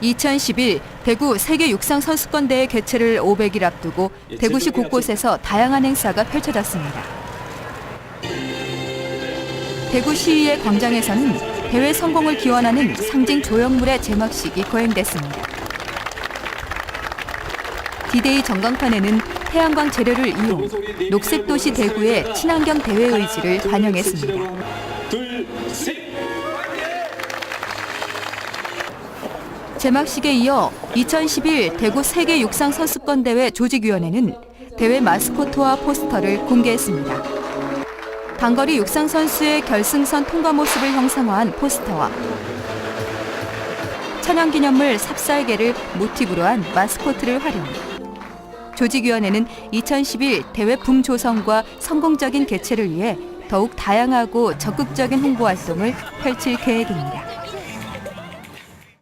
2011 대구 세계 육상 선수권대회 개최를 500일 앞두고 대구시 곳곳에서 다양한 행사가 펼쳐졌습니다. 대구시의회 광장에서는 대회 성공을 기원하는 상징 조형물의 제막식이 거행됐습니다. 디데이 전광판에는 태양광 재료를 이용 녹색 도시 대구의 친환경 대회 의지를 반영했습니다. 둘, 셋. 제막식에 이어 2011 대구 세계 육상 선수권 대회 조직위원회는 대회 마스코트와 포스터를 공개했습니다. 단거리 육상 선수의 결승선 통과 모습을 형상화한 포스터와 천연 기념물 삽살개를 모티브로 한 마스코트를 활용. 조직위원회는 2011 대회 붐 조성과 성공적인 개최를 위해 더욱 다양하고 적극적인 홍보 활동을 펼칠 계획입니다.